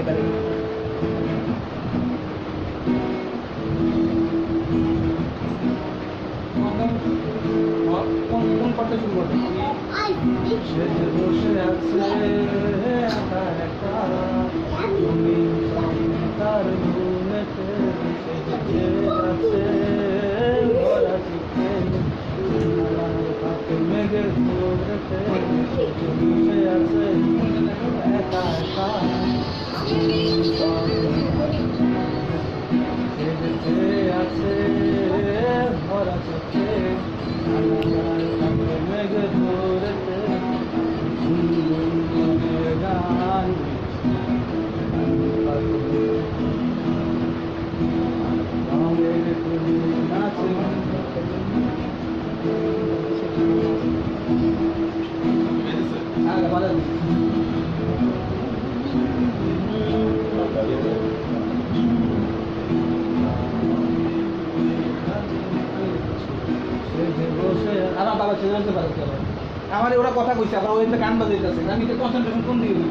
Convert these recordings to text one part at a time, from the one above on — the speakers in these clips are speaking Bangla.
এবারে কোন পাঠটা শুরু বসে আছে একা একা তুমি তার ঘুমেতে সে যে আছে মেঘের ঘুরেতে সে বসে আছে বসে আমার কেন ওরা কথা কইছে, আবার ওই গান বাজাইতেছে। আমি তো কনসেন্ট্রেশন কোন দিকে দিই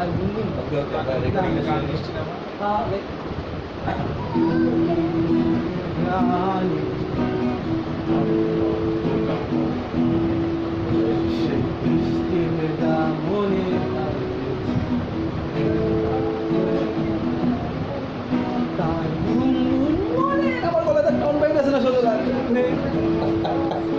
আর গুনগুন তো হ্যাঁ দেখ। গান